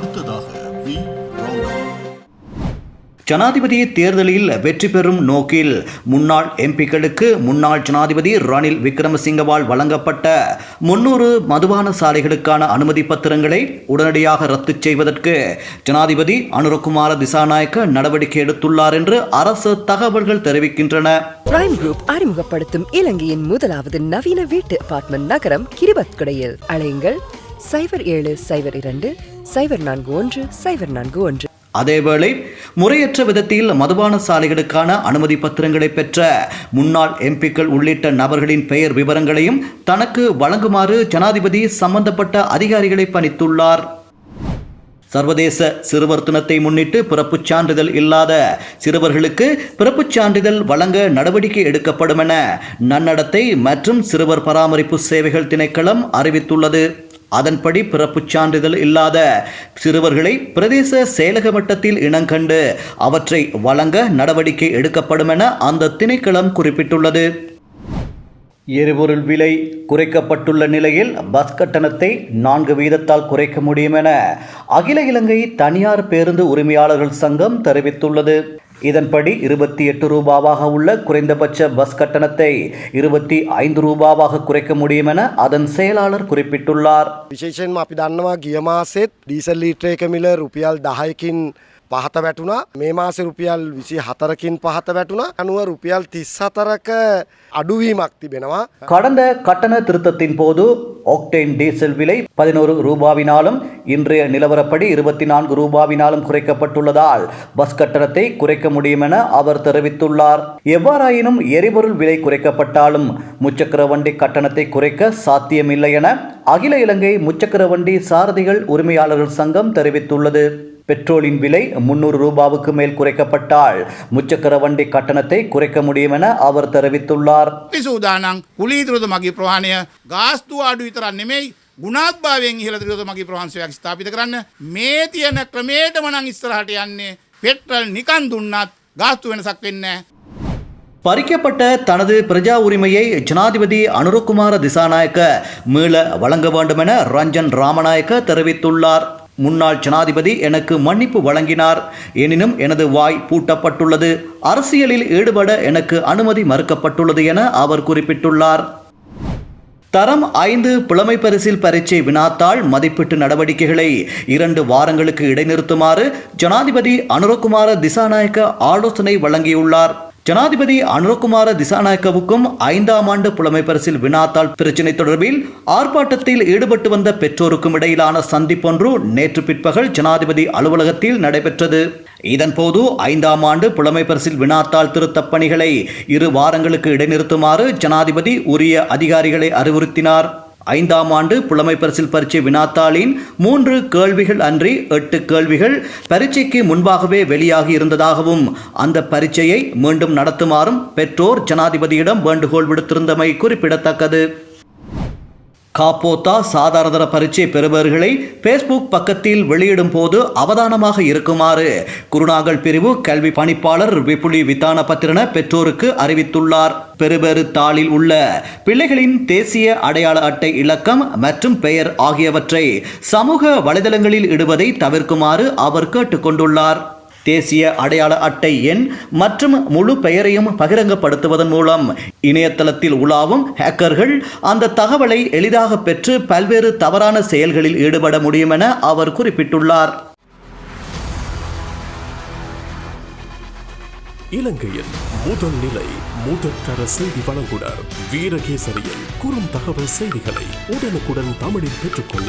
அடுத்ததாக வி. ஜனாதிபதி தேர்தலில் வெற்றி பெறும் நோக்கில் முன்னாள் எம்பிக்களுக்கு முன்னாள் ஜனாதிபதி ரணில் விக்ரமசிங்கவால் வழங்கப்பட்ட முன்னூறு மதுபான சாலைகளுக்கான அனுமதி பத்திரங்களை உடனடியாக ரத்து செய்வதற்கு ஜனாதிபதி அனுரகுமார திசாநாயக்க நடவடிக்கை எடுத்துள்ளார் என்று அரசு தகவல்கள் தெரிவிக்கின்றன. பிரைம் குரூப் அறிமுகப்படுத்தும் இலங்கையின் முதலாவது நவீன வீட்டு அபார்ட்மெண்ட் நகரம் கிரிபத்குடையில். அழையுங்கள் சைபர் ஏழு சைபர் இரண்டு சைபர் நான்கு ஒன்று சைபர் நான்கு ஒன்று. அதேவேளை முறையற்ற விதத்தில் மதுபான சாலைகளுக்கான அனுமதி பத்திரங்களை பெற்ற முன்னாள் எம்பிக்கள் உள்ளிட்ட நபர்களின் பெயர் விவரங்களையும் தனக்கு வழங்குமாறு ஜனாதிபதி சம்பந்தப்பட்ட அதிகாரிகளை பணித்துள்ளார். சர்வதேச சிறுவர் தினத்தை முன்னிட்டு பிறப்புச் சான்றிதழ் இல்லாத சிறுவர்களுக்கு பிறப்புச் சான்றிதழ் வழங்க நடவடிக்கை எடுக்கப்படும் என நன்னடத்தை மற்றும் சிறுவர் பராமரிப்பு சேவைகள் திணைக்களம் அறிவித்துள்ளது. அதன்படி பிறப்புச் சான்றிதழ் இல்லாத சிறுவர்களை பிரதேச செயலக மட்டத்தில் இனங்கண்டு அவற்றை வழங்க நடவடிக்கை எடுக்கப்படும் என அந்த திணைக்களம் குறிப்பிட்டுள்ளது. எரிபொருள் விலை குறைக்கப்பட்டுள்ள நிலையில் பஸ் கட்டணத்தை நான்கு வீதத்தால் குறைக்க முடியும் என அகில இலங்கை தனியார் பேருந்து உரிமையாளர்கள் சங்கம் தெரிவித்துள்ளது. இதன்படி இருபத்தி எட்டு ரூபாவாக உள்ள குறைந்தபட்ச பஸ் கட்டணத்தை இருபத்தி ஐந்து ரூபாவாக குறைக்க முடியும் என அதன் செயலாளர் குறிப்பிட்டுள்ளார். விசேஷம் அப்படி தன்னவா கிய டீசல் லீட்டர் மில ருபியால் தஹைக்கின் පහත වැටුණා මේ මාසෙ රුපියල් විසි හතරකින් පහත වැටුණා අනුව රුපියල් තිස් හතරක අඩුවීමක් තිබෙනවා கடந்த கட்டண திருத்தத்தின் போது ஒக்டேன் டீசல் விலை பதினோரு ரூபாவினாலும் இன்றைய நிலவரப்படி இருபத்தி நான்கு ரூபாவினாலும் குறைக்கப்பட்டுள்ளதால் பஸ் கட்டணத்தை குறைக்க முடியும் என அவர் தெரிவித்துள்ளார் எவ்வாறாயினும் எரிபொருள் விலை குறைக்கப்பட்டாலும் முச்சக்கர வண்டி கட்டணத்தை குறைக்க சாத்தியமில்லை என அகில இலங்கை முச்சக்கர வண்டி சாரதிகள் உரிமையாளர்கள் சங்கம் தெரிவித்துள்ளது பெட்ரோலின் விலை முன்னூறு ரூபாவுக்கு மேல் குறைக்கப்பட்டால் முச்சக்கர வண்டி கட்டணத்தை குறைக்க முடியும் என அவர் தெரிவித்துள்ளார் අපි සූදානං කුලීතුරද මගේ ප්‍රවාණය ගාස්තු ආඩු විතරන්න නෙමෙයි ගුණාත්භාවයෙන් ඉහළතුරද මගේ ප්‍රහන්සයක් ස්ථාපිත කරන්න මේ තියෙන ක්‍රමේට මනං ඉස්සරහට යන්නේ පෙට්‍රල් නිකන් දුන්නත් ගාස්තු වෙනසක් වෙන්න பறிக்கப்பட்ட தனது பிரஜா உரிமையை ஜனாதிபதி அனுரகுமார திசாநாயக்க மீள வழங்க வேண்டும் என ரஞ்சன் ராமநாயக்க தெரிவித்துள்ளார் முன்னாள் ஜனாதிபதி எனக்கு மன்னிப்பு வழங்கினார். எனினும் எனது வாய் பூட்டப்பட்டுள்ளது. அரசியலில் ஈடுபட எனக்கு அனுமதி மறுக்கப்பட்டுள்ளது என அவர் குறிப்பிட்டுள்ளார். தரம் ஐந்து புலமை பரிசில் பரீட்சை வினாத்தாள் மதிப்பீட்டு நடவடிக்கைகளை இரண்டு வாரங்களுக்கு இடைநிறுத்துமாறு ஜனாதிபதி அனுரகுமார திசாநாயக்க ஆலோசனை வழங்கியுள்ளார். ஜனாதிபதி அனுரகுமார திசாநாயக்கவுக்கும் ஐந்தாம் ஆண்டு புலமை பரிசில் வினாத்தாள் பிரச்சினை தொடர்பில் ஆர்ப்பாட்டத்தில் ஈடுபட்டு வந்த பெற்றோருக்கும் இடையிலான சந்திப்பொன்று நேற்று பிற்பகல் ஜனாதிபதி அலுவலகத்தில் நடைபெற்றது. இதன்போது ஐந்தாம் ஆண்டு புலமை பரிசில் வினாத்தாள் திருத்தப் பணிகளை இரு வாரங்களுக்கு இடைநிறுத்துமாறு ஜனாதிபதி உரிய அதிகாரிகளை அறிவுறுத்தினார். ஐந்தாம் ஆண்டு புலமை பரிசில் பரீட்சை வினாத்தாளின் மூன்று கேள்விகள் அன்றி எட்டு கேள்விகள் பரீட்சைக்கு முன்பாகவே வெளியாகி இருந்ததாகவும் அந்த பரீட்சையை மீண்டும் நடத்துமாறும் பெற்றோர் ஜனாதிபதியிடம் வேண்டுகோள் விடுத்திருந்தமை குறிப்பிடத்தக்கது. காப்போத்தா சாதாரண பரீட்சை பெறுபவர்களை ஃபேஸ்புக் பக்கத்தில் வெளியிடும் போது அவதானமாக இருக்குமாறு குருநாகல் பிரிவு கல்வி பணிப்பாளர் விபுலி வித்தான பத்திரன பெற்றோருக்கு அறிவித்துள்ளார். பெறுபேறு தாளில் உள்ள பிள்ளைகளின் தேசிய அடையாள அட்டை இலக்கம் மற்றும் பெயர் ஆகியவற்றை சமூக வலைதளங்களில் இடுவதை தவிர்க்குமாறு அவர் கேட்டுக்கொண்டுள்ளார். தேசிய அடையாள அட்டை எண் மற்றும் முழு பெயரையும் பகிரங்கப்படுத்துவதன் மூலம் இணையதளத்தில் உலாவும் ஹேக்கர்கள் அந்த தகவலை எளிதாக பெற்று பல்வேறு தவறான செயல்களில் ஈடுபட முடியும் என அவர் குறிப்பிட்டுள்ளார். இலங்கையின் முதல் நிலை முதற்கர செய்தி வழங்குனர் வீரகேசரியில் குறும் தகவல் செய்திகளை உடனுக்குடன் தமிழில் பெற்றுக்கொள்ள